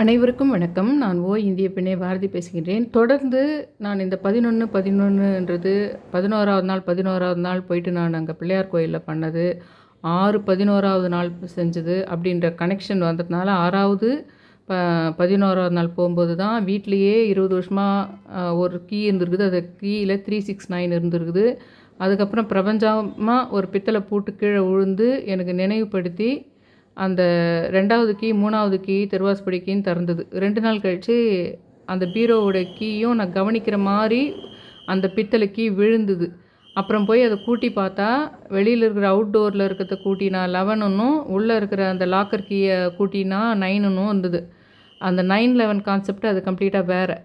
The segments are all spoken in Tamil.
அனைவருக்கும் வணக்கம். நான் ஓ இந்திய பெண்ணே பாரதி பேசுகின்றேன். தொடர்ந்து நான் இந்த பதினொன்று பதினொன்றுன்றது பதினோராவது நாள் பதினோராவது நாள் போயிட்டு நான் அங்கே பிள்ளையார் கோயிலில் பண்ணது. ஆறு பதினோராவது நாள் செஞ்சது அப்படின்ற கனெக்ஷன் வந்ததுனால ஆறாவது ப பதினோராவது நாள் போகும்போது தான் வீட்லேயே இருபது வருஷமாக ஒரு கீ இருந்திருக்குது. அந்த கீயில் த்ரீ சிக்ஸ் நைன் இருந்திருக்குது. அதுக்கப்புறம் பிரபஞ்சமாக ஒரு பித்தளை பூட்டு கீழே விழுந்து எனக்கு நினைவுபடுத்தி அந்த ரெண்டாவது கீ மூணாவது கீ திருவாஸ்படி கீன்னு திறந்தது. ரெண்டு நாள் கழித்து அந்த பீரோவோட கீயும் நான் கவனிக்கிற மாதிரி அந்த பித்தளை கீ விழுந்தது. அப்புறம் போய் அதை கூட்டி பார்த்தா வெளியில் இருக்கிற அவுட்டோரில் இருக்கிறத கூட்டினா லெவனுன்னும் உள்ளே இருக்கிற அந்த லாக்கர் கீயை கூட்டினா நைனுன்னும் இருந்தது. அந்த நைன் லெவன் கான்செப்ட் அது கம்ப்ளீட்டாக வேறு.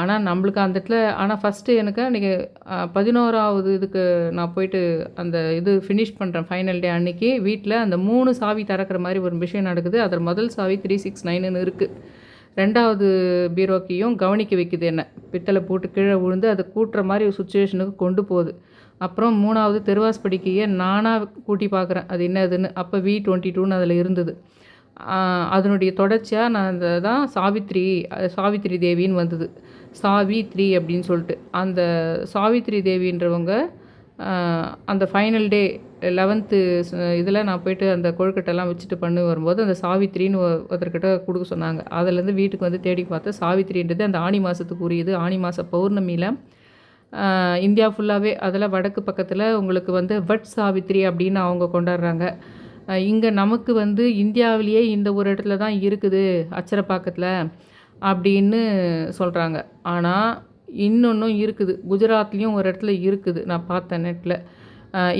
ஆனால் நம்மளுக்கு அந்த இடத்துல ஆனால் ஃபஸ்ட்டு எனக்கு அன்றைக்கி பதினோராவது இதுக்கு நான் போயிட்டு அந்த இது ஃபினிஷ் பண்ணுறேன் ஃபைனல் டே அன்றைக்கி வீட்டில் அந்த மூணு சாவி திறக்கிற மாதிரி ஒரு விஷயம் நடக்குது. அதில் முதல் சாவி த்ரீ சிக்ஸ் நைனுன்னு இருக்குது ரெண்டாவது பீரோக்கியும் கவனிக்க வைக்குது என்ன. பித்தளை போட்டு கீழே விழுந்து அதை கூட்டுற மாதிரி ஒரு சுச்சுவேஷனுக்கு கொண்டு போகுது. அப்புறம் மூணாவது தெருவாஸ்படிக்கையே நானாக கூட்டி பார்க்குறேன். அது என்னதுன்னு அப்போ வி டுவெண்ட்டி டூன்னு அதில் இருந்தது. அதனுடைய தொடர்ச்சியாக நான் அந்த தான் சாவித்ரி சாவித்ரி தேவின்னு வந்தது. சாவித்ரி அப்படின்னு சொல்லிட்டு. அந்த சாவித்ரி தேவின்றவங்க அந்த ஃபைனல் டே லெவன்த்து இதில் நான் போயிட்டு அந்த கொழுக்கட்டெல்லாம் வச்சுட்டு பண்ணி வரும்போது அந்த சாவித்ரின்னு ஒருத்தர்கிட்ட கொடுக்க சொன்னாங்க. அதுலேருந்து வீட்டுக்கு வந்து தேடி பார்த்தா சாவித்ரின்றது அந்த ஆணி மாதத்துக்கு உரியது ஆணி மாத பௌர்ணமியில் இந்தியா ஃபுல்லாகவே அதில் வடக்கு பக்கத்தில் உங்களுக்கு வந்து வட் சாவித்ரி அப்படின்னு அவங்க கொண்டாடுறாங்க. இங்கே நமக்கு வந்து இந்தியாவிலேயே இந்த ஒரு இடத்துல தான் இருக்குது அச்சரப்பாக்கத்தில். அப்படின்னு சொல்கிறாங்க ஆனால் இன்னொன்றும் இருக்குது. குஜராத்லேயும் ஒரு இடத்துல இருக்குது. நான் பார்த்தேன் நெட்டில்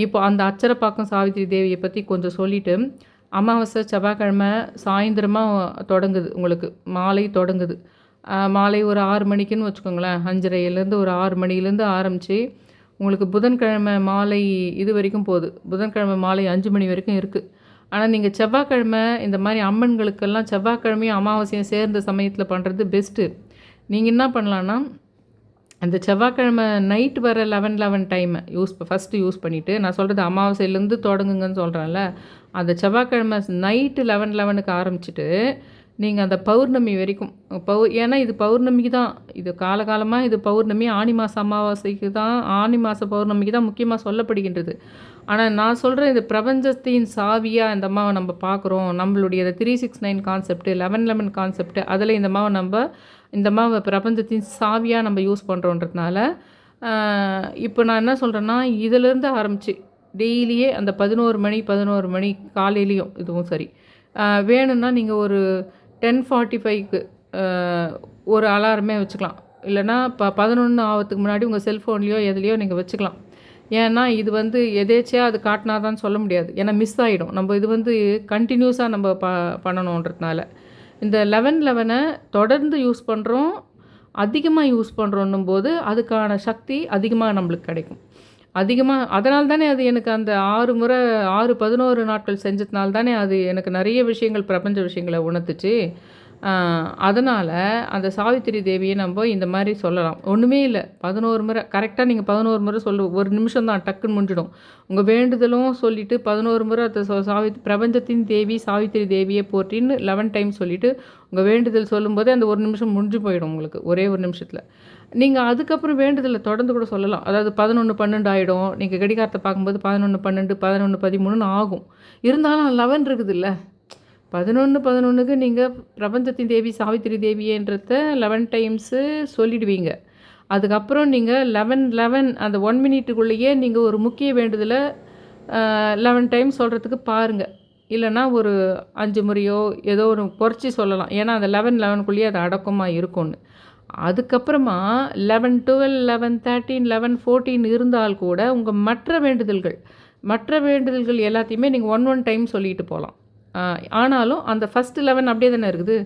இப்போ அந்த அச்சரப்பாக்கம் சாவித்ரி தேவியை பற்றி கொஞ்சம் சொல்லிவிட்டு அமாவாசை செவ்வாய்க்கிழமை சாயந்தரமாக தொடங்குது உங்களுக்கு. மாலை தொடங்குது. மாலை ஒரு ஆறு மணிக்குன்னு வச்சுக்கோங்களேன். அஞ்சரைலேருந்து ஒரு ஆறு மணிலேருந்து ஆரம்பித்து உங்களுக்கு புதன்கிழமை மாலை இது வரைக்கும் போகுது. புதன்கிழமை மாலை அஞ்சு மணி வரைக்கும் இருக்குது ஆனால் நீங்கள் செவ்வாய்க்கிழமை இந்த மாதிரி அம்மன்களுக்கெல்லாம் செவ்வாய்க்கிழமையும் அமாவாசையும் சேர்ந்த சமயத்தில் பண்ணுறது பெஸ்ட்டு நீங்கள் என்ன பண்ணலான்னா அந்த செவ்வாய்க்கிழமை நைட் வர லெவன் லெவன் டைமை யூஸ் ஃபஸ்ட்டு யூஸ் பண்ணிவிட்டு நான் சொல்கிறது அமாவாசையிலேருந்து தொடங்குங்கன்னு சொல்கிறேன்ல அந்த செவ்வாய்க்கிழமை நைட்டு லெவன் லெவனுக்கு ஆரம்பிச்சிட்டு நீங்கள் அந்த பௌர்ணமி வரைக்கும் பௌ ஏன்னா இது பௌர்ணமிக்கு தான். இது காலகாலமாக இது பௌர்ணமி ஆனி மாத அமாவாசைக்கு தான் ஆனி மாத பௌர்ணமிக்கு தான் முக்கியமாக சொல்லப்படுகின்றது. ஆனால் நான் சொல்கிற இது பிரபஞ்சத்தின் சாவியாக இந்த அம்மாவை நம்ம பார்க்குறோம். நம்மளுடைய three six nine concept eleven eleven concept அதில் இந்த மாவை நம்ம இந்த மாவை பிரபஞ்சத்தின் சாவியாக நம்ம யூஸ் பண்ணுறோன்றதுனால இப்போ நான் என்ன சொல்கிறேன்னா இதிலேருந்து ஆரம்பித்து டெய்லியே அந்த பதினோரு மணி பதினோரு மணி காலையிலையும் இதுவும் சரி வேணும்னா நீங்கள் ஒரு டென் ஃபார்ட்டி ஃபைவ்க்கு ஒரு அலாரமே வச்சுக்கலாம். இல்லைனா இப்போ பதினொன்று ஆகிறதுக்கு முன்னாடி உங்கள் செல்ஃபோன்லேயோ எதுலேயோ நீங்கள் வச்சுக்கலாம். ஏன்னா இது வந்து எதேச்சியாக அது காட்டினா தான் சொல்ல முடியாது. ஏன்னா மிஸ் ஆகிடும் நம்ம இது வந்து கண்டினியூஸாக நம்ம ப பண்ணணுன்றதுனால. இந்த லெவன் லெவனை தொடர்ந்து யூஸ் பண்ணுறோம் அதிகமாக யூஸ் பண்ணுறோன்னும் போது அதுக்கான சக்தி அதிகமாக நம்மளுக்கு கிடைக்கும். அதிகமாக அதனால் தானே அது எனக்கு அந்த ஆறு முறை ஆறு பதினோரு நாட்கள் செஞ்சதுனால தானே அது எனக்கு நிறைய விஷயங்கள் பிரபஞ்ச விஷயங்களை உணர்த்துச்சு. அதனால் அந்த சாவித்திரி தேவியை நம்ம இந்த மாதிரி சொல்லலாம். ஒன்றுமே இல்லை. பதினோரு முறை கரெக்டாக நீங்கள் பதினோரு முறை சொல்லு. ஒரு நிமிஷம் தான் டக்குன்னு முடிஞ்சிடும். உங்கள் வேண்டுதலும் சொல்லிவிட்டு பதினோரு முறை அந்த சாவி பிரபஞ்சத்தின் தேவி சாவித்திரி தேவியை போற்றின்னு லெவன் டைம் சொல்லிவிட்டு உங்கள் வேண்டுதல் சொல்லும்போதே அந்த ஒரு நிமிஷம் முடிஞ்சு போயிடும் உங்களுக்கு ஒரே ஒரு நிமிஷத்தில். நீங்கள் அதுக்கப்புறம் வேண்டுதலை தொடர்ந்து கூட சொல்லலாம். அதாவது பதினொன்று பன்னெண்டு ஆகிடும் நீங்கள் கடிகாரத்தை பார்க்கும்போது பதினொன்று பன்னெண்டு பதினொன்று பதிமூணுன்னு ஆகும். இருந்தாலும் லெவன் இருக்குது இல்லை பதினொன்று பதினொன்றுக்கு நீங்கள் பிரபஞ்சத்தின் தேவி சாவித்திரி தேவின்றத லெவன் டைம்ஸு சொல்லிடுவீங்க. அதுக்கப்புறம் நீங்கள் லெவன் லெவன் அந்த ஒன் மினிட்டுக்குள்ளேயே நீங்கள் ஒரு முக்கிய வேண்டுதலை லெவன் டைம் சொல்கிறதுக்கு பாருங்கள் இல்லைன்னா ஒரு அஞ்சு முறையோ ஏதோ ஒரு குறைச்சி சொல்லலாம். ஏன்னா அந்த லெவன் லெவனுக்குள்ளேயே அது அடக்கமாக இருக்கும்னு. அதுக்கப்புறமா eleven twelve eleven thirteen eleven fourteen இருந்தால் கூட உங்கள் மற்ற வேண்டுதல்கள் மற்ற வேண்டுதல்கள் எல்லாத்தையுமே நீங்கள் ஒன் ஒன் டைம் சொல்லிட்டு போகலாம். ஆனாலும் அந்த ஃபஸ்ட் லெவன் அப்படியே தானே இருக்குது?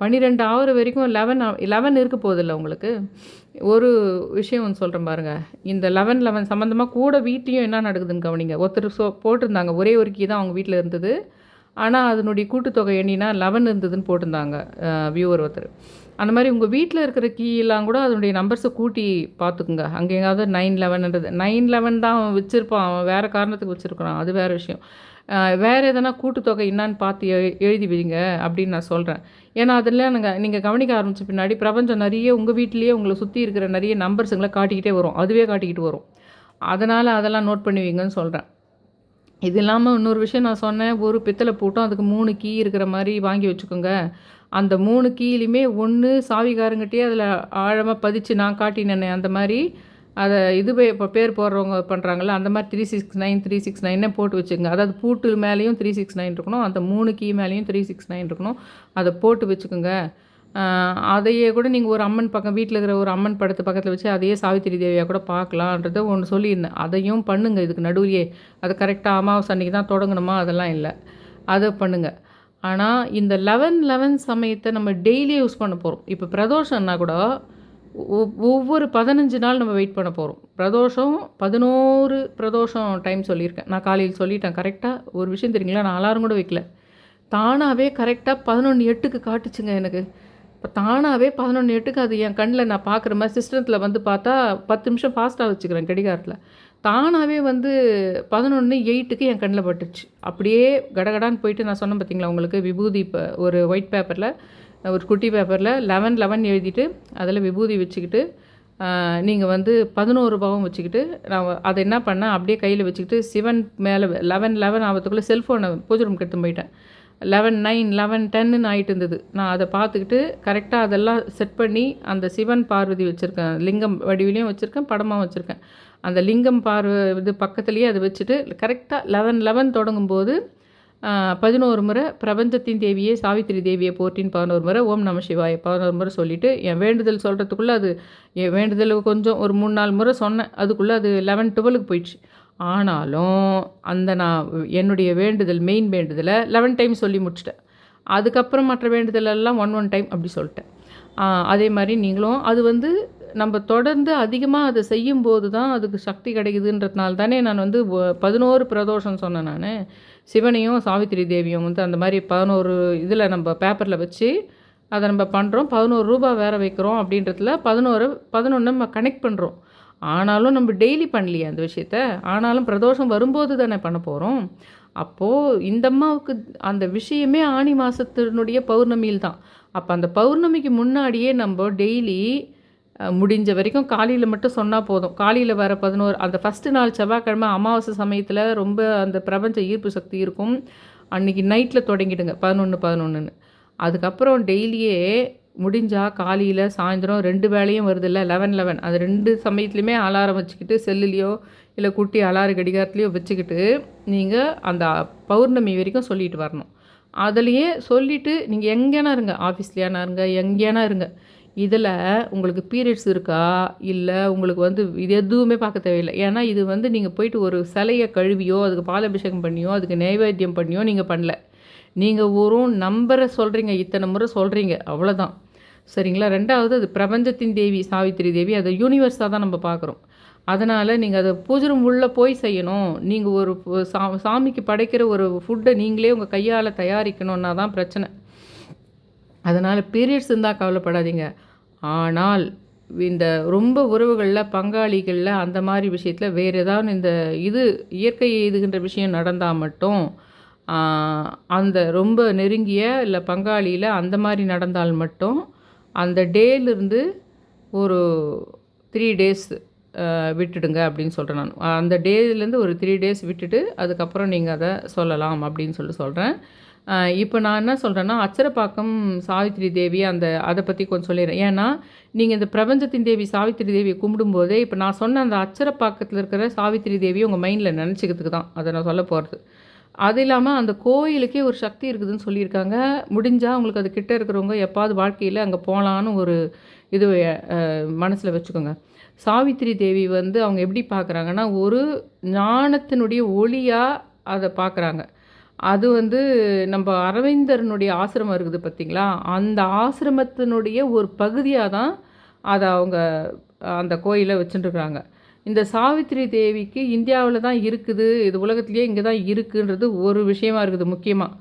பன்னிரெண்டு ஆறு வரைக்கும் லெவன் லெவன் இருக்க போதில்ல உங்களுக்கு? ஒரு விஷயம் ஒன்று சொல்கிறேன் பாருங்கள் இந்த லெவன் லெவன் சம்மந்தமாக கூட வீட்லேயும் என்ன நடக்குதுன்னு கவனிங்க. ஒருத்தர் சோ போட்டிருந்தாங்க. ஒரே ஒரு கீ தான் அவங்க வீட்டில் இருந்தது. ஆனால் அதனுடைய கூட்டுத்தொகை எண்ணினா லெவன் இருந்ததுன்னு போட்டிருந்தாங்க வியூவர் ஒருத்தர். அந்த மாதிரி உங்கள் வீட்டில் இருக்கிற கீயெல்லாம் கூட அதனுடைய நம்பர்ஸை கூட்டி பார்த்துக்குங்க. அங்கே எங்காவது நைன் லெவன்ன்றது நைன் லெவன் தான் அவன் வச்சுருப்பான். அவன் வேறு காரணத்துக்கு வச்சுருக்கிறான். அது வேறு விஷயம். வேறு எதனா கூட்டுத்தொகை என்னான்னு பார்த்து எழுதி வைங்க அப்படின்னு நான் சொல்கிறேன் ஏன்னா அதில் நாங்கள் நீங்கள் கவனிக்க ஆரம்பித்த பின்னாடி பிரபஞ்சம் நிறைய உங்கள் வீட்லேயே உங்களை சுற்றி இருக்கிற நிறைய நம்பர்ஸுங்களை காட்டிக்கிட்டே வரும். அதுவே காட்டிக்கிட்டு வரும். அதனால் அதெல்லாம் நோட் பண்ணுவீங்கன்னு சொல்கிறேன் இது இல்லாமல் இன்னொரு விஷயம் நான் சொன்னேன். ஒரு பித்தளை பூட்டும் அதுக்கு மூணு கீ இருக்கிற மாதிரி வாங்கி வச்சுக்கோங்க. அந்த மூணு கீலையுமே ஒன்று சாவிகாரங்கிட்டே அதில் ஆழமாக பதிச்சு நான் காட்டினேன் அந்த மாதிரி அதை இது இப்போ பேர் போடுறவங்க பண்ணுறாங்கல்ல அந்த மாதிரி three six nine three six நைனே போட்டு வச்சுக்கோங்க. அதாவது பூட்டு மேலேயும் த்ரீ சிக்ஸ் நைன் இருக்கணும் அந்த மூணு கீ மேலேயும் த்ரீ சிக்ஸ் நைன் இருக்கணும். அதை போட்டு வச்சுக்கோங்க. அதையே கூட நீங்கள் ஒரு அம்மன் பக்கம் வீட்டில் இருக்கிற ஒரு அம்மன் படத்து பக்கத்தில் வச்சு அதையே சாவித்திரி தேவியாக கூட பார்க்கலான்றத ஒன்று சொல்லியிருந்தேன். அதையும் பண்ணுங்கள் இதுக்கு நடுவுலையே. அது கரெக்டாக அமாவாசை அன்றைக்கி தான் தொடங்கணுமா? அதெல்லாம் இல்லை. அதை பண்ணுங்கள் ஆனால் இந்த லெவன் லெவன் சமயத்தை நம்ம டெய்லி யூஸ் பண்ண போகிறோம் இப்போ பிரதோஷம்னா கூட ஒவ்வொரு பதினஞ்சு நாள் நம்ம வெயிட் பண்ண போகிறோம் பிரதோஷம் பதினோரு பிரதோஷம் டைம் சொல்லியிருக்கேன். நான் காலையில் சொல்லிட்டேன் கரெக்டாக ஒரு விஷயம் தெரியுங்களா? நான் அலாரம் கூட வைக்கல. தானாகவே கரெக்டாக பதினொன்று எட்டுக்கு காட்டுச்சுங்க எனக்கு. இப்போ தானாகவே பதினொன்று எட்டுக்கு அது என் கண்ணில் நான் பார்க்குற மாதிரி சிஸ்டத்தில் வந்து பார்த்தா பத்து நிமிஷம் ஃபாஸ்ட்டாக வச்சுக்கிறேன் கடிகாரத்தில். தானாகவே வந்து பதினொன்று எயிட்டுக்கு என் கண்ணில் பட்டுச்சு அப்படியே கடகடான்னு போயிட்டு நான் சொன்னேன் பார்த்தீங்களா உங்களுக்கு விபூதி இப்போ ஒரு ஒயிட் பேப்பரில் ஒரு குட்டி பேப்பரில் லெவன் லெவன் எழுதிட்டு அதில் விபூதி வச்சுக்கிட்டு நீங்கள் வந்து பதினோரு ரூபாவும் வச்சுக்கிட்டு நான் அதை என்ன பண்ணேன்? அப்படியே கையில் வச்சுக்கிட்டு சிவன் மேலே லெவன் லெவன் ஆகிறதுக்குள்ளே செல்ஃபோனை பூஜை ரூம் எடுத்து போயிட்டேன். லெவன் நைன் லெவன் டென்னு ஆகிட்டு இருந்தது. நான் அதை பார்த்துக்கிட்டு கரெக்டாக அதெல்லாம் செட் பண்ணி அந்த சிவன் பார்வதி வச்சுருக்கேன். லிங்கம் வடிவிலையும் வச்சுருக்கேன் படமாக வச்சுருக்கேன். அந்த லிங்கம் பார்வ இது பக்கத்துலேயே அதை வச்சுட்டு கரெக்டாக லெவன் லெவன் தொடங்கும்போது பதினோரு முறை பிரபஞ்சத்தின் தேவியே சாவித்திரி தேவியை போற்றின்னு பதினோரு முறை ஓம் நம சிவாய பதினோரு முறை சொல்லிவிட்டு என் வேண்டுதல் சொல்கிறதுக்குள்ளே அது என் வேண்டுதல் கொஞ்சம் ஒரு மூணு நாலு முறை சொன்னேன். அதுக்குள்ளே அது லெவன் டுவெலுக்கு போயிடுச்சு. ஆனாலும் அந்த நான் என்னுடைய வேண்டுதல் மெயின் வேண்டுதலை லெவன் டைம் சொல்லி முடிச்சிட்டேன். அதுக்கப்புறம் மற்ற வேண்டுதலெல்லாம் ஒன் ஒன் டைம் அப்படி சொல்லிட்டேன். அதே மாதிரி நீங்களும் அது வந்து நம்ம தொடர்ந்து அதிகமாக அதை செய்யும்போது தான் அதுக்கு சக்தி கிடைக்குதுன்றதுனால தானே நான் வந்து பதினோரு பிரதோஷம் சொன்னேன் நான். சிவனையும் சாவித்திரி தேவியும் வந்து அந்த மாதிரி பதினோரு இதில் நம்ம பேப்பரில் வச்சு அதை நம்ம பண்ணுறோம் பதினோரு ரூபா வேறு வைக்கிறோம் அப்படின்றதுல பதினோரு பதினொன்று நம்ம கனெக்ட் பண்ணுறோம் ஆனாலும் நம்ம டெய்லி பண்ணலையே அந்த விஷயத்த. ஆனாலும் பிரதோஷம் வரும்போது தானே பண்ண போகிறோம் அப்போது இந்த அம்மாவுக்கு அந்த விஷயமே ஆணி மாதத்தினுடைய பௌர்ணமியில் தான் அப்போ அந்த பௌர்ணமிக்கு முன்னாடியே நம்ம டெய்லி முடிஞ்ச வரைக்கும் காலையில் மட்டும் சொன்னால் போதும். காலையில் வர பதினோரு அந்த ஃபஸ்ட்டு நாள் செவ்வாய்க்கிழமை அமாவாசை சமயத்தில் ரொம்ப அந்த பிரபஞ்ச ஈர்ப்பு சக்தி இருக்கும். அன்றைக்கி நைட்டில் தொடங்கிடுங்க பதினொன்று பதினொன்றுன்னு அதுக்கப்புறம் டெய்லியே முடிஞ்சால் காலையில் சாயந்தரம் ரெண்டு வேலையும் வருதில்ல லெவன் லெவன் அது ரெண்டு சமயத்துலையுமே அலாரம் வச்சுக்கிட்டு செல்லுலேயோ இல்லை குட்டி அலார கடிகாரத்துலேயோ வச்சுக்கிட்டு நீங்கள் அந்த பௌர்ணமி வரைக்கும் சொல்லிட்டு வரணும். அதுலேயே சொல்லிவிட்டு நீங்கள் எங்கேனா இருங்க ஆஃபீஸ்லையானா இருங்க எங்கேனா இருங்க. இதில் உங்களுக்கு பீரியட்ஸ் இருக்கா? இல்லை உங்களுக்கு வந்து இது எதுவுமே பார்க்க தேவையில்லை. ஏன்னா இது வந்து நீங்கள் போயிட்டு ஒரு சிலையை கழுவியோ அதுக்கு பாலபிஷேகம் பண்ணியோ அதுக்கு நைவேத்தியம் பண்ணியோ நீங்கள் பண்ணல. நீங்கள் ஒரு நம்பரை சொல்கிறீங்க இத்தனை முறை சொல்கிறீங்க அவ்வளோதான். சரிங்களா? ரெண்டாவது அது பிரபஞ்சத்தின் தேவி சாவித்திரி தேவி அதை யூனிவர்ஸாக தான் நம்ம பார்க்குறோம். அதனால் நீங்கள் அதை பூஜை உள்ளே போய் செய்யணும். நீங்கள் ஒரு சா சாமிக்கு படைக்கிற ஒரு ஃபுட்டை நீங்களே உங்கள் கையால் தயாரிக்கணுன்னா தான் பிரச்சனை. அதனால் பீரியட்ஸ் இருந்தால் கவலைப்படாதீங்க. ஆனால் இந்த ரொம்ப உறவுகளில் பங்காளிகளில் அந்த மாதிரி விஷயத்தில் வேறு ஏதாவது இந்த இது இயற்கை இதுகின்ற விஷயம் நடந்தால் மட்டும் அந்த ரொம்ப நெருங்கிய இல்லை பங்காளியில் அந்த மாதிரி நடந்தால் மட்டும் அந்த டேலேருந்து ஒரு த்ரீ டேஸ் விட்டுடுங்க அப்படின்னு சொல்கிறேன் நான். அந்த டேலேருந்து ஒரு த்ரீ டேஸ் விட்டுட்டு அதுக்கப்புறம் நீங்கள் அதை சொல்லலாம் அப்படின்னு சொல்லி சொல்கிறேன் இப்போ நான் என்ன சொல்கிறேன்னா அச்சரப்பாக்கம் சாவித்திரி தேவி அந்த அதை பற்றி கொஞ்சம் சொல்லிடுறேன். ஏன்னா நீங்கள் இந்த பிரபஞ்சத்தின் தேவி சாவித்திரி தேவியை கும்பிடும்போதே இப்போ நான் சொன்ன அந்த அச்சரப்பாக்கத்தில் இருக்கிற சாவித்திரி தேவியை உங்கள் மைண்டில் நினச்சிக்கிறதுக்கு தான். அதை நான் சொல்ல போகிறது அது இல்லாமல் அந்த கோயிலுக்கே ஒரு சக்தி இருக்குதுன்னு சொல்லியிருக்காங்க. முடிஞ்சால் உங்களுக்கு அது கிட்டே இருக்கிறவங்க எப்பாவது வாழ்க்கையில் அங்கே போகலான்னு ஒரு இது மனசில் வச்சுக்கோங்க. சாவித்திரி தேவி வந்து அவங்க எப்படி பார்க்குறாங்கன்னா ஒரு ஞானத்தினுடைய ஒளியாக அதை பார்க்குறாங்க அது வந்து நம்ம அரவிந்தரனுடைய ஆசிரமம் இருக்குது பார்த்திங்களா? அந்த ஆசிரமத்தினுடைய ஒரு பகுதியாக தான் அதை அவங்க அந்த கோயிலை வச்சுட்டுருக்குறாங்க இந்த சாவித்திரி தேவிக்கு இந்தியாவில் தான் இருக்குது இது உலகத்துலேயே இங்கே தான் இருக்குன்றது ஒரு விஷயமா இருக்குது முக்கியமாக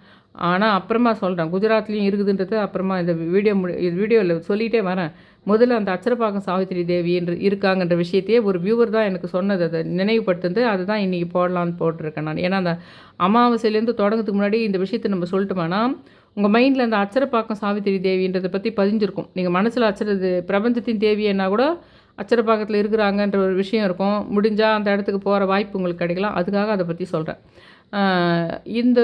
ஆனால் அப்புறமா சொல்கிறேன் குஜராத்லேயும் இருக்குதுன்றது அப்புறமா இந்த வீடியோ முடி வீடியோவில் சொல்லிகிட்டே வரேன். முதல்ல அந்த அச்சரப்பாக்கம் சாவித்திரி தேவி என்று இருக்காங்கன்ற விஷயத்தையே ஒரு வியூவர் தான் எனக்கு சொன்னது. அதை நினைவுபடுத்துது அதுதான் இன்றைக்கி போடலான்னு போட்டிருக்கேன் நான். ஏன்னா அந்த அமாவாசையிலேருந்து தொடங்கிறதுக்கு முன்னாடி இந்த விஷயத்தை நம்ம சொல்லிட்டோம்னா உங்கள் மைண்டில் அந்த அச்சரப்பாக்கம் சாவித்திரி தேவின்றதை பற்றி பதிஞ்சிருக்கும். நீங்கள் மனசில் அச்சரது பிரபஞ்சத்தின் தேவியன்னா கூட அச்சரப்பாக்கத்தில் இருக்கிறாங்கன்ற ஒரு விஷயம் இருக்கும். முடிஞ்சால் அந்த இடத்துக்கு போகிற வாய்ப்பு உங்களுக்கு கிடைக்கலாம். அதுக்காக அதை பற்றி சொல்கிறேன் இந்த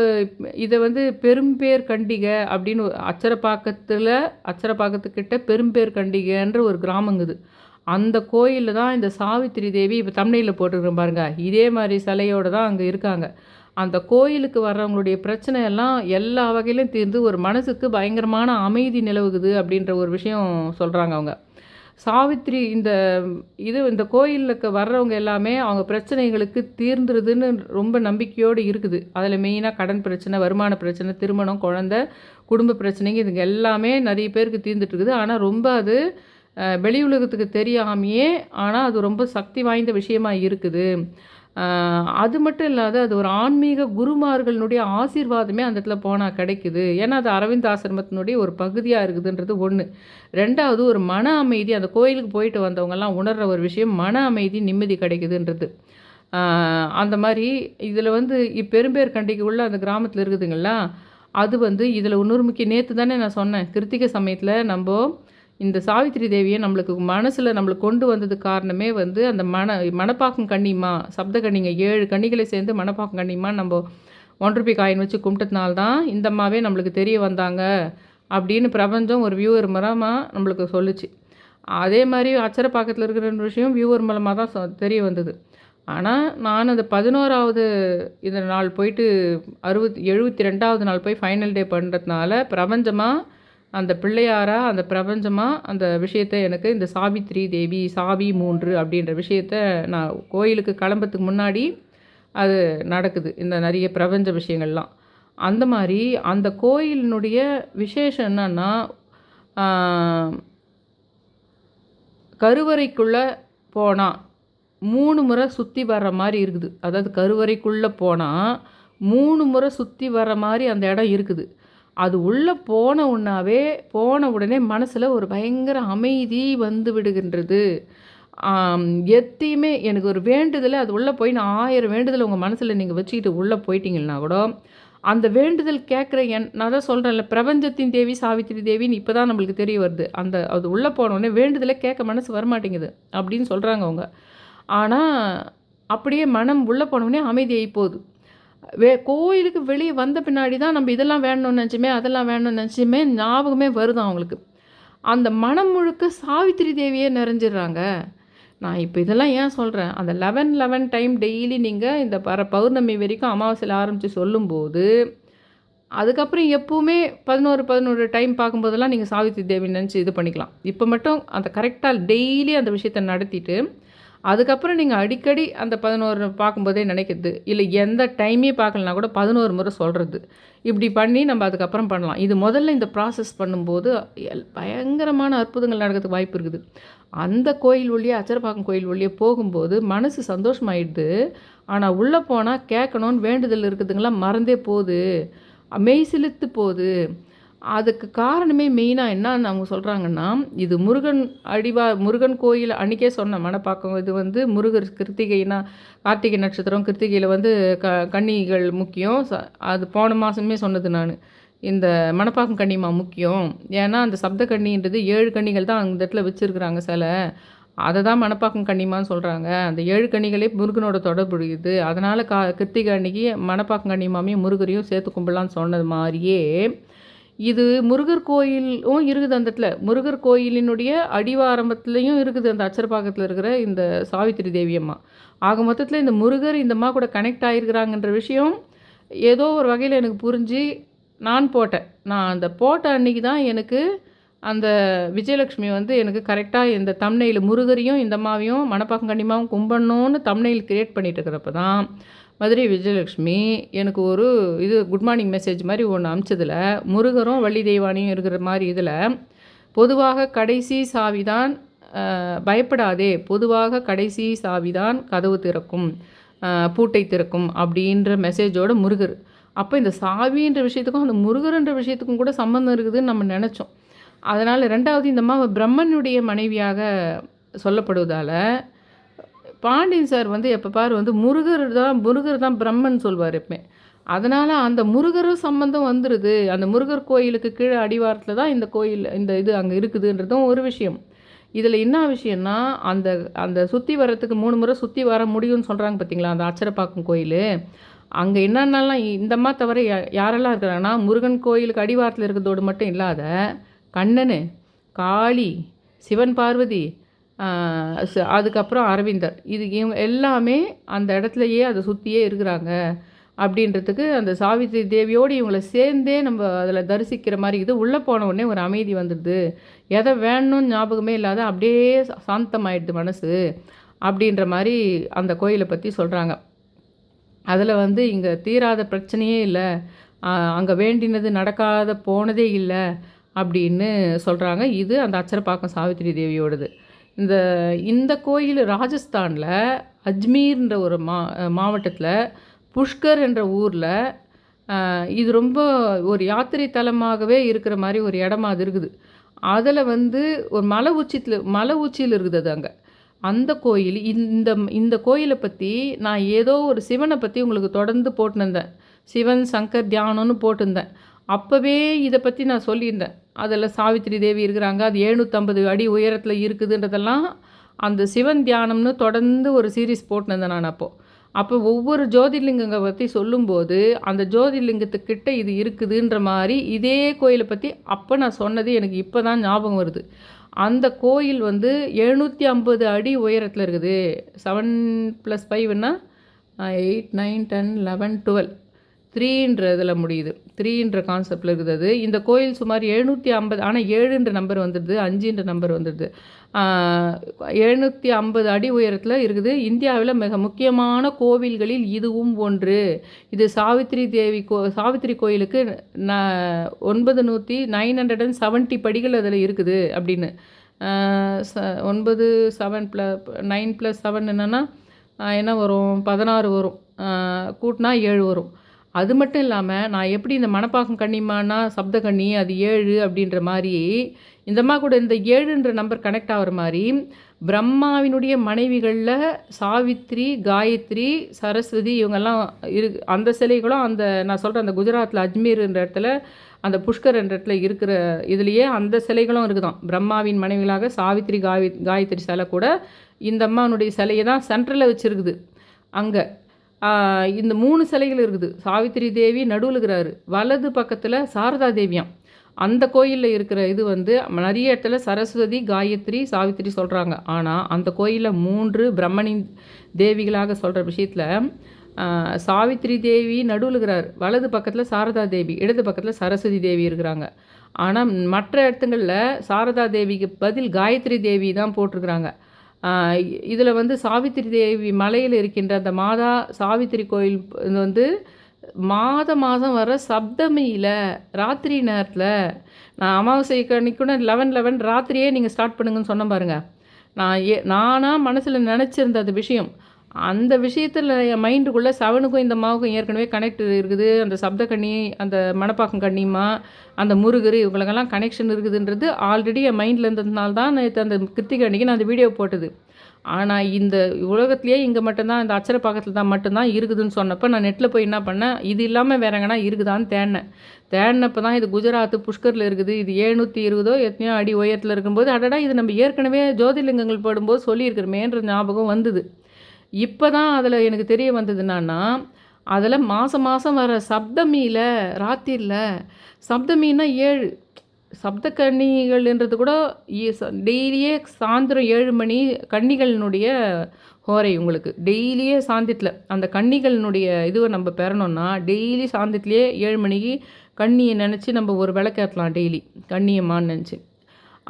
இதை வந்து பெரும்பேர் கண்டிகை அப்படின்னு அச்சரப்பாக்கத்தில் அச்சரப்பாக்கத்துக்கிட்ட பெரும்பேர் கண்டிகைன்ற ஒரு கிராமங்குது அந்த கோயிலில் தான் இந்த சாவித்திரி தேவி இப்போ தமிழில் போட்டுருக்கோம் பாருங்கள் இதே மாதிரி சிலையோடு தான் அங்கே இருக்காங்க. அந்த கோயிலுக்கு வர்றவங்களுடைய பிரச்சனை எல்லாம் எல்லா வகையிலும் தீர்ந்து ஒரு மனசுக்கு பயங்கரமான அமைதி நிலவுகுது அப்படின்ற ஒரு விஷயம் சொல்கிறாங்க அவங்க. சாவித்ரி இந்த இது இந்த கோயிலுக்கு வர்றவங்க எல்லாமே அவங்க பிரச்சனைகளுக்கு தீர்ந்துருதுன்னு ரொம்ப நம்பிக்கையோடு இருக்குது. அதில் மெயினாக கடன் பிரச்சனை வருமான பிரச்சனை திருமணம் குழந்த குடும்ப பிரச்சனைங்க இதுங்க எல்லாமே நிறைய பேருக்கு தீர்ந்துட்டு இருக்குது ஆனால் ரொம்ப அது வெளி உலகத்துக்கு தெரியாமையே ஆனால் அது ரொம்ப சக்தி வாய்ந்த விஷயமா இருக்குது. அது மட்டும் இல்லாத அது ஒரு ஆன்மீக குருமார்களுடைய ஆசீர்வாதமே அந்த இடத்துல போனால் கிடைக்குது. ஏன்னா அது அரவிந்த் ஆசிரமத்தினுடைய ஒரு பகுதியாக இருக்குதுன்றது ஒன்று ரெண்டாவது ஒரு மன அமைதி அந்த கோயிலுக்கு போயிட்டு வந்தவங்கெல்லாம் உணர்கிற ஒரு விஷயம் மன அமைதி நிம்மதி கிடைக்குதுன்றது. அந்த மாதிரி இதில் வந்து இப்பெரும்பேர் கண்டிக்கு உள்ள அந்த கிராமத்தில் இருக்குதுங்களா? அது வந்து இதில் இன்னொரு முக்கிய நேற்று தானே நான் சொன்னேன் கிருத்திகை சமயத்தில் நம்ம இந்த சாவித்திரி தேவியை நம்மளுக்கு மனசில் நம்மளுக்கு கொண்டு வந்தது காரணமே வந்து அந்த மன மணப்பாக்கம் கண்ணிமா சப்த கண்ணிங்க ஏழு கண்ணிகளை சேர்ந்து மணப்பாக்கம் கண்ணிமா நம்ம ஒன் ருபி காயின் வச்சு கும்பிட்டதுனால தான் இந்த அம்மாவே நம்மளுக்கு தெரிய வந்தாங்க அப்படின்னு பிரபஞ்சம் ஒரு வியூவர் மூலமாக நம்மளுக்கு சொல்லுச்சு. அதே மாதிரி அச்சரப்பாக்கத்தில் இருக்கிற விஷயம் வியூவர் மூலமாக தான் தெரிய வந்தது. ஆனால் நான் அந்த பதினோராவது இந்த நாள் போயிட்டு அறுபத்தி எழுபத்தி ரெண்டாவது நாள் போய் ஃபைனல் டே பண்ணுறதுனால பிரபஞ்சமாக அந்த பிள்ளையாராக அந்த பிரபஞ்சமாக அந்த விஷயத்தை எனக்கு இந்த சாவித்ரி தேவி சாவி மூன்று அப்படின்ற விஷயத்த நான் கோயிலுக்கு கிளம்புறதுக்கு முன்னாடி அது நடக்குது இந்த நிறைய பிரபஞ்ச விஷயங்கள்லாம். அந்த மாதிரி அந்த கோயிலினுடைய விசேஷம் என்னன்னா கருவறைக்குள்ளே போனால் மூணு முறை சுற்றி வர்ற மாதிரி இருக்குது. அதாவது கருவறைக்குள்ளே போனால் மூணு முறை சுற்றி வர்ற மாதிரி அந்த இடம் இருக்குது. அது உள்ளே போன உடனாவே போன உடனே மனசில் ஒரு பயங்கர அமைதி வந்து விடுகின்றது. எத்தையுமே எனக்கு ஒரு வேண்டுதலை அது உள்ளே போய் நான் ஆயிரம் வேண்டுதலை உங்கள் மனசில் நீங்கள் வச்சுக்கிட்டு உள்ளே போயிட்டீங்கன்னா கூட அந்த வேண்டுதல் கேட்குற என் நான் தான் சொல்கிறேன்ல பிரபஞ்சத்தின் தேவி சாவித்திரி தேவின்னு இப்போ தான் நம்மளுக்கு தெரிய வருது. அந்த அது உள்ளே போனோடனே வேண்டுதலை கேட்க மனசு வரமாட்டேங்குது அப்படின்னு சொல்கிறாங்க அவங்க. ஆனால் அப்படியே மனம் உள்ளே போனோடனே அமைதியாகி போகுது. வே கோயிலுக்கு வெளியே வந்த பின்னாடி தான் நம்ம இதெல்லாம் வேணும்னு நினச்சுமே அதெல்லாம் வேணும்னு நினச்சுமே ஞாபகமே வருது அவங்களுக்கு? அந்த மனம் முழுக்க சாவித்திரி தேவியே நிறைஞ்சிடுறாங்க. நான் இப்போ இதெல்லாம் ஏன் சொல்கிறேன் அந்த லெவன் லெவன் டைம் டெய்லி நீங்கள் இந்த பர பௌர்ணமி வரைக்கும் அமாவாசையில் ஆரம்பித்து சொல்லும்போது அதுக்கப்புறம் எப்போவுமே பதினோரு பதினோரு டைம் பார்க்கும்போதெல்லாம் நீங்கள் சாவித்திரி தேவி நினச்சி இது பண்ணிக்கலாம். இப்போ மட்டும் அந்த கரெக்டாக டெய்லி அந்த விஷயத்தை நடத்திட்டு அதுக்கப்புறம் நீங்கள் அடிக்கடி அந்த பதினோரு பார்க்கும்போதே நினைக்கிறது. இல்லை எந்த டைமே பார்க்கலனா கூட பதினோரு முறை சொல்கிறது இப்படி பண்ணி நம்ம அதுக்கப்புறம் பண்ணலாம். இது முதல்ல இந்த ப்ராசஸ் பண்ணும்போது பயங்கரமான அற்புதங்கள் நடக்கிறதுக்கு வாய்ப்பு இருக்குது. அந்த கோயில் வழியே அச்சரப்பாக்கம் கோயில் வழியே போகும்போது மனசு சந்தோஷமாயிடுது. ஆனால் உள்ளே போனால் கேட்கணுன்னு வேண்டுதல் இருக்குதுங்களா மறந்தே போகுது. மெய் சிலுத்து போகுது. அதுக்கு காரணமே மெயினாக என்னன்னு அவங்க சொல்கிறாங்கன்னா இது முருகன் அடிவா முருகன் கோயில் அன்றைக்கே சொன்ன மனப்பாக்கம். இது வந்து முருகர் கிருத்திகைனா கார்த்திகை நட்சத்திரம் கிருத்திகையில் வந்து க கன்னிகள் முக்கியம். அது போன மாதமே சொன்னது நான். இந்த மணப்பாக்கம் கன்னிமா முக்கியம். ஏன்னா அந்த சப்த கன்னின்றது ஏழு கன்னிகள் தான் அந்த இடத்துல வச்சுருக்குறாங்க சில. அதை தான் மணப்பாக்கம் கன்னிமான்னு சொல்கிறாங்க அந்த ஏழு கன்னிகளே முருகனோட தொடர்புடையுது அதனால் கா கிருத்திகை அன்னைக்கு மணப்பாக்கம் கன்னிமாமையும் முருகரையும் சேர்த்து கும்பிடலான்னு சொன்னது மாதிரியே இது முருகர் கோயிலும் இருக்குது அந்த இடத்துல. முருகர் கோயிலினுடைய அடிவாரம்பத்துலேயும் இருக்குது அந்த அச்சரப்பாக்கத்தில் இருக்கிற இந்த சாவித்திரி தேவி அம்மா. ஆக மொத்தத்தில் இந்த முருகர் இந்த அம்மா கூட கனெக்ட் ஆகிருக்கிறாங்கன்ற விஷயம் ஏதோ ஒரு வகையில் எனக்கு புரிஞ்சு நான் போட்டேன். நான் அந்த போட்ட அன்னைக்கு தான் எனக்கு அந்த விஜயலக்ஷ்மி வந்து எனக்கு கரெக்டாக இந்த தம்னையில் முருகரையும் இந்த அம்மாவையும் மணப்பாக்கம் கண்டிமாவும் கும்பிடணும்னு தம்னையில் க்ரியேட் பண்ணிட்டு இருக்கிறப்ப தான் மதுரை விஜயலக்ஷ்மி எனக்கு ஒரு இது குட் மார்னிங் மெசேஜ் மாதிரி ஒன்று அமிச்சதில் முருகரும் வள்ளி தெய்வானியும் இருக்கிற மாதிரி இதில் பொதுவாக கடைசி சாவிதான் பயப்படாதே பொதுவாக கடைசி சாவிதான் கதவு திறக்கும் பூட்டை திறக்கும் அப்படின்ற மெசேஜோட முருகர். அப்போ இந்த சாவின்ற விஷயத்துக்கும் அந்த முருகர்ன்ற விஷயத்துக்கும் கூட சம்மந்தம் இருக்குதுன்னு நம்ம நினச்சோம். அதனால் ரெண்டாவது இந்த அம்மா பிரம்மனுடைய மனைவியாக சொல்லப்படுவதால் பாண்டியன் சார் வந்து எப்போ பாரு வந்து முருகர் தான் முருகர் தான் பிரம்மன் சொல்வார் எப்பவுமே. அதனால் அந்த முருகரும் சம்பந்தம் வந்துடுது அந்த முருகர் கோயிலுக்கு கீழே அடிவாரத்தில் தான் இந்த கோயில் இந்த இது அங்கே இருக்குதுன்றதும் ஒரு விஷயம். இதில் என்ன விஷயம்னா அந்த அந்த சுற்றி வரத்துக்கு மூணு முறை சுற்றி வர முடியும்னு சொல்கிறாங்க பார்த்தீங்களா அந்த அச்சரப்பாக்கம் கோயில். அங்கே என்னென்னலாம் இந்தம்மா தவிர யா- யாரெல்லாம் இருக்கிறாங்கன்னா முருகன் கோயிலுக்கு அடிவாரத்தில் இருக்கிறதோடு மட்டும் இல்லாத கண்ணன் காளி சிவன் பார்வதி அதுக்கப்புறம் அரவிந்தர். இது இவங்க எல்லாமே அந்த இடத்துலையே அதை சுற்றியே இருக்கிறாங்க. அப்படின்றதுக்கு அந்த சாவித்திரி தேவியோடு இவங்களை சேர்ந்தே நம்ம அதில் தரிசிக்கிற மாதிரி இது உள்ளே போன உடனே ஒரு அமைதி வந்துடுது. எதை வேணும்னு ஞாபகமே இல்லாத அப்படியே சா- சாந்தமாயிடுது மனசு அப்படின்ற மாதிரி அந்த கோயிலை பற்றி சொல்கிறாங்க அதில் வந்து இங்கே தீராத பிரச்சனையே இல்லை. அங்கே வேண்டினது நடக்காத போனதே இல்லை அப்படின்னு சொல்கிறாங்க இது அந்த அச்சரப்பாக்கம் சாவித்திரி தேவியோடது. இந்த இந்த கோயில் ராஜஸ்தானில் அஜ்மீர்ன்ற ஒரு மா மாவட்டத்தில் புஷ்கர் என்ற ஊரில் இது ரொம்ப ஒரு யாத்திரை தலமாகவே இருக்கிற மாதிரி ஒரு இடமா அது இருக்குது. அதில் வந்து ஒரு மலை உச்சியில் மலை உச்சியில் இருக்குது அது அங்கே. அந்த கோயில் இந்த இந்த கோயிலை பற்றி நான் ஏதோ ஒரு சிவனை பற்றி உங்களுக்கு தொடர்ந்து போட்டுருந்தேன் சிவன் சங்கர் தியானம்னு போட்டிருந்தேன். அப்போவே இதை பற்றி நான் சொல்லியிருந்தேன். அதில் சாவித்திரி தேவி இருக்கிறாங்க. அது எழுநூற்றம்பது அடி உயரத்தில் இருக்குதுன்றதெல்லாம் அந்த சிவன் தியானம்னு தொடர்ந்து ஒரு சீரீஸ் போட்டுனேன் நான் அப்போது அப்போ ஒவ்வொரு ஜோதிர்லிங்கங்களை பற்றி சொல்லும்போது அந்த ஜோதிர்லிங்கத்துக்கிட்ட இது இருக்குதுன்ற மாதிரி இதே கோயிலை பற்றி அப்போ நான் சொன்னது எனக்கு இப்போ தான் ஞாபகம் வருது. அந்த கோயில் வந்து எழுநூற்றி ஐம்பது அடி உயரத்தில் இருக்குது. Seven plus ஃபைவ்னா eight nine ten eleven twelve த்ரீன்ற இதில் முடியுது. த்ரீன்ற கான்செப்டில் இருக்குது அது. இந்த கோயில் சுமார் எழுநூற்றி ஐம்பது ஆனால் ஏழுன்ற நம்பர் வந்துடுது அஞ்சுன்ற நம்பர் வந்துடுது. எழுநூற்றி ஐம்பது அடி உயரத்தில் இருக்குது. இந்தியாவில் மிக முக்கியமான கோவில்களில் இதுவும் ஒன்று. இது சாவித்திரி தேவி கோ சாவித்திரி கோயிலுக்கு ந ஒன்பது நூற்றி நைன் ஹண்ட்ரட் அண்ட் செவன்ட்டி படிகள் அதில் இருக்குது அப்படின்னு. ச- ஒன்பது seven plus nine plus seven என்னென்னா என்ன வரும்? பதினாறு வரும். கூட்டினா ஏழு வரும். அது மட்டும் இல்லாமல் நான் எப்படி இந்த மணப்பாக்கம் கன்னிமானா சப்த கண்ணி அது ஏழு அப்படின்ற மாதிரி இந்தம்மா கூட இந்த ஏழுன்ற நம்பர் கனெக்ட் ஆகிற மாதிரி பிரம்மாவினுடைய மனைவிகளில் சாவித்ரி காயத்ரி சரஸ்வதி இவங்கெல்லாம் இரு அந்த சிலைகளும் அந்த நான் சொல்கிறேன் அந்த குஜராத்தில் அஜ்மீர்ன்ற இடத்துல அந்த புஷ்கர் என்ற இடத்துல இருக்கிற இதுலேயே அந்த சிலைகளும் இருக்குதான். பிரம்மாவின் மனைவிகளாக சாவித்ரி காவி காயத்ரி சிலை கூட இந்த அம்மானுடைய சிலையை தான் சென்ட்ரலில் வச்சுருக்குது. அங்கே இந்த மூணு சிலைகள் இருக்குது. சாவித்திரி தேவி நடுவில் இருக்கிறாரு வலது பக்கத்தில் சாரதா தேவியாம். அந்த கோயிலில் இருக்கிற இது வந்து நிறைய இடத்துல சரஸ்வதி காயத்ரி சாவித்திரி சொல்கிறாங்க ஆனால் அந்த கோயிலில் மூன்று பிரம்மனின் தேவிகளாக சொல்கிற விஷயத்தில் சாவித்திரி தேவி நடுவில் இருக்கிறார் வலது பக்கத்தில் சாரதா தேவி இடது பக்கத்தில் சரஸ்வதி தேவி இருக்கிறாங்க. ஆனால் மற்ற இடத்துங்களில் சாரதா தேவிக்கு பதில் காயத்ரி தேவி தான் போட்டிருக்கிறாங்க. இதில் வந்து சாவித்திரி தேவி மலையில் இருக்கின்ற அந்த மாதா சாவித்திரி கோயில் இது வந்து மாத மாதம் வர சப்தமியில் ராத்திரி நேரத்தில் நான் அமாவாசைக்கு அன்னைக்கு கூட லெவன் லெவன் ராத்திரியே நீங்கள் ஸ்டார்ட் பண்ணுங்கன்னு சொன்னேன் பாருங்கள் நான் ஏ நானாக மனசில் நினச்சிருந்த அந்த விஷயம். அந்த விஷயத்தில் என் மைண்டுக்குள்ளே செவனுக்கும் இந்த மாவுக்கும் ஏற்கனவே கனெக்ட் இருக்குது. அந்த சப்த கண்ணி அந்த மணப்பாக்கம் கண்ணிமா அந்த முருகர் இவங்களுக்கெல்லாம் கனெக்ஷன் இருக்குதுன்றது ஆல்ரெடி என் மைண்டில் இருந்ததுனால தான் நேற்று அந்த கிருத்திகை அன்னைக்கு நான் அந்த வீடியோ போட்டது. ஆனால் இந்த உலகத்திலேயே இங்கே மட்டும்தான் இந்த அச்சரப்பாக்கத்தில் தான் மட்டும்தான் இருக்குதுன்னு சொன்னப்போ நான் நெட்டில் போய் என்ன பண்ணேன்? இது இல்லாமல் வேற எங்கன்னா இருக்குதான்னு தேடினேன். தேடினப்போ தான் இது குஜராத் புஷ்கரில் இருக்குது. இது ஏழ்நூற்றி இருபதோ எத்தனையோ அடி உயரத்தில் இருக்கும்போது அடடா இது நம்ம ஏற்கனவே ஜோதிலிங்கங்கள் போடும்போது சொல்லியிருக்கிறோமேன்ற ஞாபகம் வந்தது. இப்போ தான் அதில் எனக்கு தெரிய வந்தது என்னன்னா அதில் மாதம் மாதம் வர சப்தமியில் ராத்திரியில் சப்தமின்னா ஏழு. சப்த கன்னிகள்ன்றது கூட டெய்லியே சாயந்தரம் ஏழு மணி கன்னிகளினுடைய ஹோரை உங்களுக்கு. டெய்லியே சாயந்தரத்தில் அந்த கன்னிகளினுடைய இதுவை நம்ம பெறணும்னா டெய்லி சாயந்தரத்துலேயே ஏழு மணிக்கு கண்ணியை நினச்சி நம்ம ஒரு விளக்கேற்றலாம் டெய்லி கண்ணியம்மான்னு நினச்சி.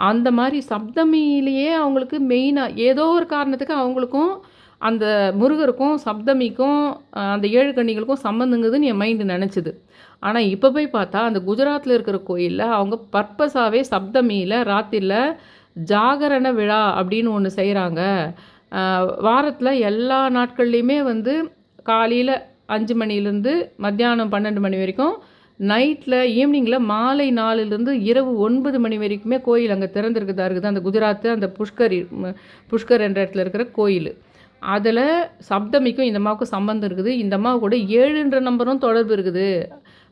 அந்த மாதிரி சப்தமியிலேயே அவங்களுக்கு மெயினாக ஏதோ ஒரு காரணத்துக்கு அவங்களுக்கும் அந்த முருகருக்கும் சப்தமிக்கும் அந்த ஏழு கன்னிகளுக்கும் சம்மந்தங்குதுன்னு என் மைண்டு நினச்சிது. ஆனால் இப்போ போய் பார்த்தா அந்த குஜராத்தில் இருக்கிற கோயிலில் அவங்க பர்பஸாகவே சப்தமியில் ராத்திரியில் ஜாகரண விழா அப்படின்னு ஒன்று செய்கிறாங்க வாரத்தில் எல்லா நாட்கள்லேயுமே வந்து காலையில் அஞ்சு மணிலேருந்து மத்தியானம் பன்னெண்டு மணி வரைக்கும் நைட்டில் ஈவினிங்கில் மாலை நாலுலேருந்து இரவு ஒன்பது மணி வரைக்குமே கோயில் அங்கே திறந்திருக்குதா இருக்குது அந்த குஜராத்து அந்த புஷ்கரி புஷ்கர் என்ற இடத்துல இருக்கிற கோயில். அதில் சப்தமிக்கும் இந்த அம்மாவுக்கும் சம்மந்தம் இருக்குது. இந்த அம்மா கூட ஏழுன்ற நம்பரும் தொடர்பு இருக்குது.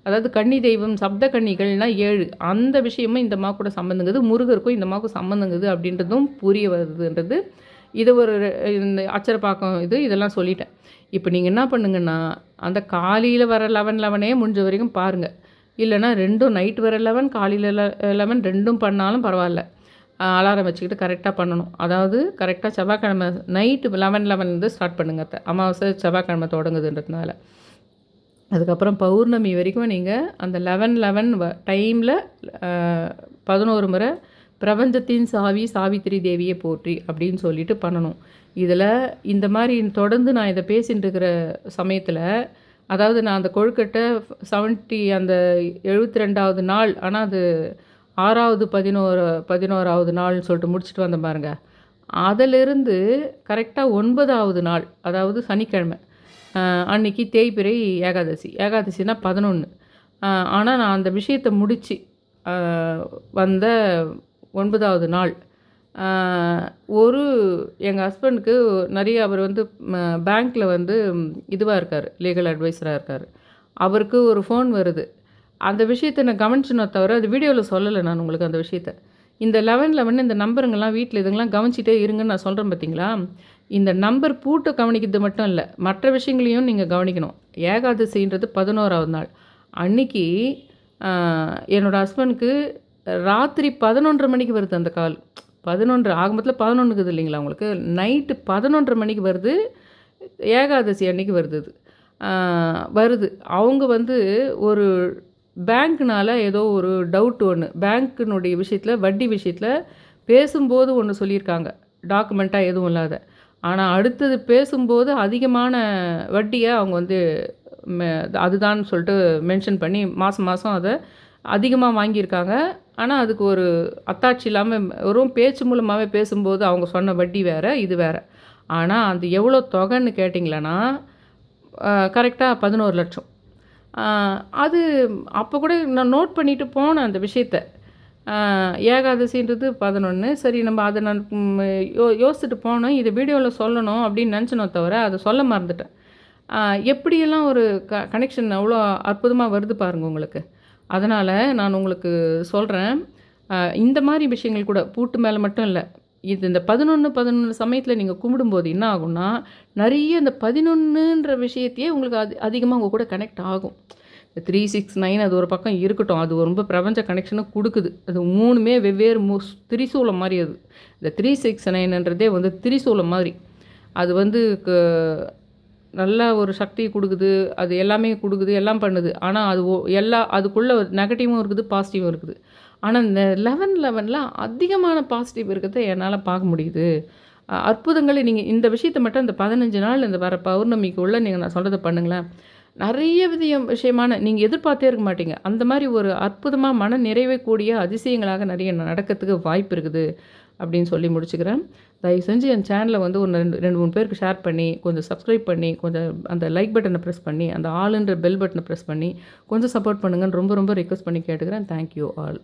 அதாவது கன்னி தெய்வம் சப்த கன்னிகள்னால் ஏழு. அந்த விஷயமும் இந்த அம்மா கூட சம்மந்தங்குது முருகருக்கும் இந்த அம்மாவுக்கும் சம்மந்தங்குது அப்படின்றதும் புரிய வருதுன்றது. இது ஒரு இந்த அச்சரப்பாக்கம் இது இதெல்லாம் சொல்லிட்டேன். இப்போ நீங்கள் என்ன பண்ணுங்கன்னா அந்த காலையில் வர லெவன் லெவனே முடிஞ்ச வரைக்கும் பாருங்கள் இல்லைனா ரெண்டும் நைட் வர லெவன் காலையில் லெவன் ரெண்டும் பண்ணாலும் பரவாயில்ல. அலாரம் வச்சுக்கிட்டு கரெக்டாக பண்ணணும். அதாவது கரெக்டாக செவ்வாய்க்கிழமை நைட்டு லெவன் லெவன்லேருந்து ஸ்டார்ட் பண்ணுங்க அமாவாசை செவ்வாய்க்கிழமை தொடங்குதுன்றதுனால. அதுக்கப்புறம் பௌர்ணமி வரைக்கும் நீங்கள் அந்த லெவன் லெவன் வ டைமில் பதினோரு முறை பிரபஞ்சத்தின் சாவி சாவித்திரி தேவியை போற்றி அப்படின்னு சொல்லிட்டு பண்ணணும். இதில் இந்த மாதிரி தொடர்ந்து நான் இதை பேசிகிட்டு இருக்கிற சமயத்தில் அதாவது நான் அந்த கொழுக்கட்டை செவன்ட்டி அந்த எழுபத்தி ரெண்டாவது நாள் ஆனால் அது ஆறாவது பதினோரு பதினோராவது நாள்னு சொல்லிட்டு முடிச்சுட்டு வந்த பாருங்க. அதிலிருந்து கரெக்டாக ஒன்பதாவது நாள் அதாவது சனிக்கிழமை அன்னைக்கு தேய்பிரை ஏகாதசி. ஏகாதசினா பதினொன்று ஆனால் நான் அந்த விஷயத்தை முடித்து வந்த ஒன்பதாவது நாள். ஒரு எங்கள் ஹஸ்பண்டுக்கு நிறைய அவர் வந்து பேங்க்கில் வந்து இதுவாக இருக்கார் லீகல் அட்வைஸராக இருக்கார். அவருக்கு ஒரு ஃபோன் வருது. அந்த விஷயத்தை நான் கவனிச்சுனோ தவிர அது வீடியோவில் சொல்லலை நான் உங்களுக்கு அந்த விஷயத்த. இந்த லெவன் லெவன் இந்த நம்பருங்கெல்லாம் வீட்டில் இதுங்கெல்லாம் கவனிச்சிட்டே இருங்கன்னு நான் சொல்கிறேன் பார்த்தீங்களா இந்த நம்பர் பூட்டை கவனிக்கிறது மட்டும் இல்லை மற்ற விஷயங்களையும் நீங்கள் கவனிக்கணும். ஏகாதசின்றது பதினோராவது நாள். அன்னைக்கு என்னோடய ஹஸ்பண்டுக்கு ராத்திரி பதினொன்றரை மணிக்கு வருது அந்த கால். பதினொன்று ஆகமத்தில் பதினொன்றுக்குது இல்லைங்களா உங்களுக்கு? நைட்டு பதினொன்றரை மணிக்கு வருது ஏகாதசி அன்னைக்கு வருது வருது. அவங்க வந்து ஒரு பேங்க்னால் ஏதோ ஒரு டவுட் ஒன்று பேங்க்கினுடைய விஷயத்தில் வட்டி விஷயத்தில் பேசும்போது ஒன்று சொல்லியிருக்காங்க. டாக்குமெண்ட்டாக எதுவும் இல்லாத. ஆனால் அடுத்தது பேசும்போது அதிகமான வட்டியை அவங்க வந்து அதுதான் சொல்லிட்டு மென்ஷன் பண்ணி மாதம் மாதம் அதை அதிகமாக வாங்கியிருக்காங்க. ஆனால் அதுக்கு ஒரு அத்தாட்சி இல்லாமல் வெறும் பேச்சு மூலமாகவே பேசும்போது அவங்க சொன்ன வட்டி வேறு இது வேறு. ஆனால் அது எவ்வளோ தொகைன்னு கேட்டிங்களன்னா கரெக்டாக பதினோரு லட்சம். அது அப்போ கூட நான் நோட் பண்ணிவிட்டு போனேன் அந்த விஷயத்த. ஏகாதசின்றது பதினொன்று சரி நம்ம அதை நான் யோ யோசிச்சுட்டு போனோம். இதை வீடியோவில் சொல்லணும் அப்படின்னு நினச்சினோ தவிர அதை சொல்ல மறந்துட்டேன். எப்படியெல்லாம் ஒரு க கனெக்ஷன் அவ்வளோ அற்புதமாக வருது பாருங்கள் உங்களுக்கு. அதனால் நான் உங்களுக்கு சொல்கிறேன் இந்த மாதிரி விஷயங்கள் கூட பூட்டு மேலே மட்டும் இல்லை. இது இந்த பதினொன்று பதினொன்று சமயத்தில் நீங்கள் கும்பிடும்போது என்ன ஆகும்னா நிறைய இந்த பதினொன்றுன்ற விஷயத்தையே உங்களுக்கு அது அதிகமாக உங்கள் கூட கனெக்ட் ஆகும். இந்த த்ரீ சிக்ஸ் நைன் அது ஒரு பக்கம் இருக்கட்டும். அது ரொம்ப பிரபஞ்ச கனெக்ஷனும் கொடுக்குது. அது மூணுமே வெவ்வேறு மூ திரிசூலம் மாதிரி அது. இந்த த்ரீ சிக்ஸ் நைன்ன்றதே வந்து திரிசூலம் மாதிரி. அது வந்து நல்ல ஒரு சக்தியை கொடுக்குது. அது எல்லாமே கொடுக்குது எல்லாம் பண்ணுது. ஆனால் அது எல்லா அதுக்குள்ளே நெகட்டிவும் இருக்குது பாசிட்டிவும் இருக்குது. ஆனால் இந்த லெவன் லெவனில் அதிகமான பாசிட்டிவ் இருக்கிறத என்னால் பார்க்க முடியுது. அற்புதங்களை நீங்கள் இந்த விஷயத்தை மட்டும் இந்த பதினஞ்சு நாள் இந்த வர பௌர்ணமிக்கு உள்ள நீங்கள் நான் சொல்கிறத பண்ணுங்களேன். நிறைய விதியம் விஷயமான நீங்கள் எதிர்பார்த்தே இருக்க மாட்டீங்க. அந்த மாதிரி ஒரு அற்புதமாக மன நிறைவே கூடிய அதிசயங்களாக நிறைய நடக்கிறதுக்கு வாய்ப்பு இருக்குது அப்படின்னு சொல்லி முடிச்சுக்கிறேன். தயவு செஞ்சு என் சேனலை வந்து ஒரு ரெண்டு ரெண்டு மூணு பேருக்கு ஷேர் பண்ணி கொஞ்சம் சப்ஸ்கிரைப் பண்ணி கொஞ்சம் அந்த லைக் பட்டனை ப்ரெஸ் பண்ணி அந்த ஆளுன்ற பெல் பட்டனை ப்ரெஸ் பண்ணி கொஞ்சம் சப்போர்ட் பண்ணுங்கன்னு ரொம்ப ரொம்ப ரிக்வஸ்ட் பண்ணி கேட்டுக்கிறேன். Thank you all